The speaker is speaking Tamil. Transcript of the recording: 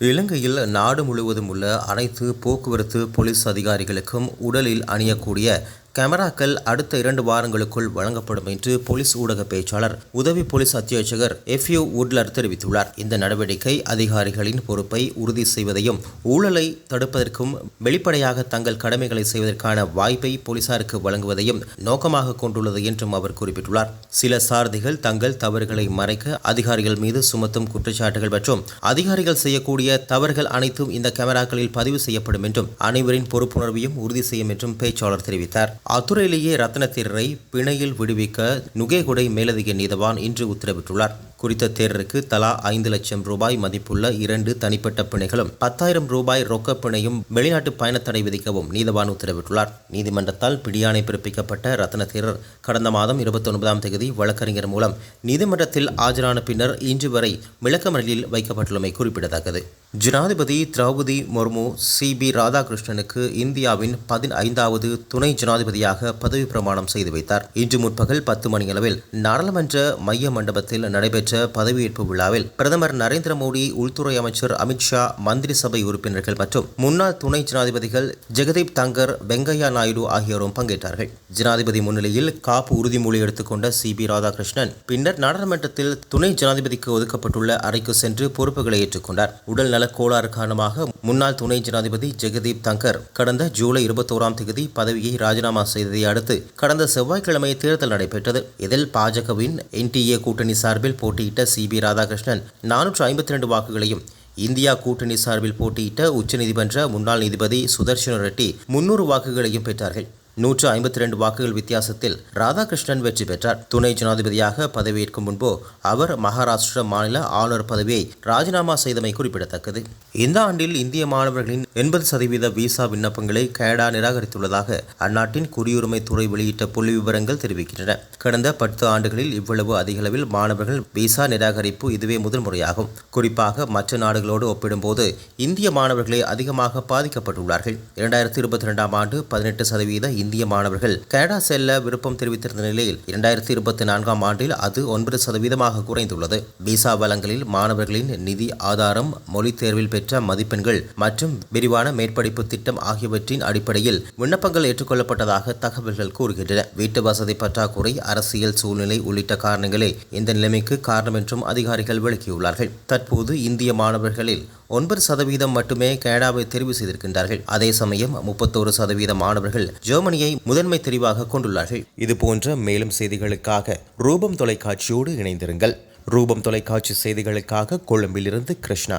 இலங்கையில் நாடு முழுவதும் உள்ள அனைத்து போக்குவரத்து போலீஸ் அதிகாரிகளுக்கும் உடலில் அணியக்கூடிய கேமராக்கள் அடுத்த இரண்டு வாரங்களுக்குள் வழங்கப்படும் என்று போலீஸ் ஊடக பேச்சாளர் உதவி போலீஸ் அத்தியட்சகர் எஃப்யூ உட்லர் தெரிவித்துள்ளார். இந்த நடவடிக்கை அதிகாரிகளின் பொறுப்பை உறுதி செய்வதையும் ஊழலை தடுப்பதற்கும் வெளிப்படையாக தங்கள் கடமைகளை செய்வதற்கான வாய்ப்பை போலீசாருக்கு வழங்குவதையும் நோக்கமாக கொண்டுள்ளது என்றும் அவர் குறிப்பிட்டுள்ளார். சில சாரதிகள் தங்கள் தவறுகளை மறைக்க அதிகாரிகள் மீது சுமத்தும் குற்றச்சாட்டுகள் மற்றும் அதிகாரிகள் செய்யக்கூடிய தவறுகள் அனைத்தும் இந்த கேமராக்களில் பதிவு செய்யப்படும் என்றும் அனைவரின் பொறுப்புணர்வையும் உறுதி செய்யும் என்றும் பேச்சாளர் தெரிவித்தார். அத்துறையிலேயே ரத்னத்தேரரை பிணையில் விடுவிக்க நுகேகுடை மேலதிக நீதவான் இன்று உத்தரவிட்டுள்ளார். குறித்த தேரருக்கு தலா ஐந்து லட்சம் ரூபாய் மதிப்புள்ள இரண்டு தனிப்பட்ட பிணைகளும் பத்தாயிரம் ரூபாய் ரொக்க பிணையும் வெளிநாட்டு பயணத்தடை விதிக்கவும் நீதவான் உத்தரவிட்டுள்ளார். நீதிமன்றத்தால் பிடியாணை பிறப்பிக்கப்பட்ட ரத்ன கடந்த மாதம் இருபத்தி ஒன்பதாம் தேதி வழக்கறிஞர் மூலம் நீதிமன்றத்தில் ஆஜரான பின்னர் இன்று வரை விளக்கமறியலில் வைக்கப்பட்டுள்ளமை குறிப்பிடத்தக்கது. ஜனாதிபதி திரௌபதி முர்மு சி பி ராதாகிருஷ்ணனுக்கு இந்தியாவின் பதினைந்தாவது துணை ஜனாதிபதியாக பதவி பிரமாணம் செய்து வைத்தார். இன்று முற்பகல் பத்து மணியளவில் நாடாளுமன்ற மைய மண்டபத்தில் நடைபெற்ற பதவியேற்பு விழாவில் பிரதமர் நரேந்திர மோடி உள்துறை அமைச்சர் அமித்ஷா மந்திரி சபை உறுப்பினர்கள் மற்றும் முன்னாள் துணை ஜனாதிபதிகள் ஜெகதீப் தங்கர் வெங்கையா நாயுடு ஆகியோரும் பங்கேற்றார்கள். ஜனாதிபதி முன்னிலையில் காப்பு உறுதிமொழி எடுத்துக்கொண்ட சி பி ராதாகிருஷ்ணன் பின்னர் நாடாளுமன்றத்தில் துணை ஜனாதிபதிக்கு ஒதுக்கப்பட்டுள்ள அறைக்கு சென்று பொறுப்புகளை ஏற்றுக்கொண்டார். உடல் நலக்கோளாறு காரணமாக முன்னாள் துணை ஜனாதிபதி ஜெகதீப் தங்கர் கடந்த ஜூலை இருபத்தோராம் தேதி பதவியை ராஜினாமா செய்ததை அடுத்து கடந்த செவ்வாய்க்கிழமை தேர்தல் நடைபெற்றது. இதில் பாஜகவின் என்டிஏ கூட்டணி சார்பில் போட்டியிட்ட சி பி ராதாகிருஷ்ணன் நானூற்று ஐம்பத்தி ரெண்டு வாக்குகளையும் இந்தியா கூட்டணி சார்பில் போட்டியிட்ட உச்சநீதிமன்ற முன்னாள் நீதிபதி சுதர்ஷன ரெட்டி முன்னூறு வாக்குகளையும் பெற்றார்கள். நூற்று ஐம்பத்தி ரெண்டு வாக்குகள் வித்தியாசத்தில் ராதாகிருஷ்ணன் வெற்றி பெற்றார். துணை ஜனாதிபதியாக பதவியேற்கும் முன்பு அவர் மகாராஷ்டிர மாநில ஆளுநர் பதவியை ராஜினாமா செய்தமை குறிப்பிடத்தக்கது. இந்த ஆண்டில் இந்திய மாணவர்களின் எண்பது சதவீத விசா விண்ணப்பங்களை கனடா நிராகரித்துள்ளதாக அந்நாட்டின் குடியுரிமை துறை வெளியிட்ட புள்ளி விவரங்கள் தெரிவிக்கின்றன. கடந்த பத்து ஆண்டுகளில் இவ்வளவு அதிகளவில் மாணவர்கள் விசா நிராகரிப்பு இதுவே முதல் முறையாகும். குறிப்பாக மற்ற நாடுகளோடு ஒப்பிடும்போது இந்திய மாணவர்களே அதிகமாக பாதிக்கப்பட்டுள்ளார்கள். இரண்டாயிரத்தி இருபத்தி ரெண்டாம் ஆண்டு பதினெட்டு சதவீத இந்திய மாணவர்கள் கனடா செல்ல விருப்பம் தெரிவித்திருந்த நிலையில் இரண்டாயிரத்தி இருபத்தி நான்காம் ஆண்டில் அது ஒன்பது சதவீதமாக குறைந்துள்ளது. விசா வளங்களில் மாணவர்களின் நிதி ஆதாரம் மொழி தேர்வில் பெற்ற மதிப்பெண்கள் மற்றும் விரிவான மேற்படிப்பு திட்டம் ஆகியவற்றின் அடிப்படையில் விண்ணப்பங்கள் ஏற்றுக்கொள்ளப்பட்டதாக தகவல்கள் கூறுகின்றன. வீட்டு வசதி பற்றாக்குறை அரசியல் சூழ்நிலை உள்ளிட்ட காரணங்களே இந்த நிலைமைக்கு காரணம் என்றும் அதிகாரிகள் விளக்கியுள்ளார்கள். தற்போது இந்திய மாணவர்களில் ஒன்பது சதவீதம் மட்டுமே கனடாவை தெரிவு செய்திருக்கின்றார்கள். அதே சமயம் முப்பத்தோரு சதவீத மாணவர்கள் ஜெர்மனியை முதன்மை தெரிவாக கொண்டுள்ளார்கள். இதுபோன்ற மேலும் செய்திகளுக்காக ரூபம் தொலைக்காட்சியோடு இணைந்திருங்கள். ரூபம் தொலைக்காட்சி செய்திகளுக்காக கொழும்பிலிருந்து கிருஷ்ணா.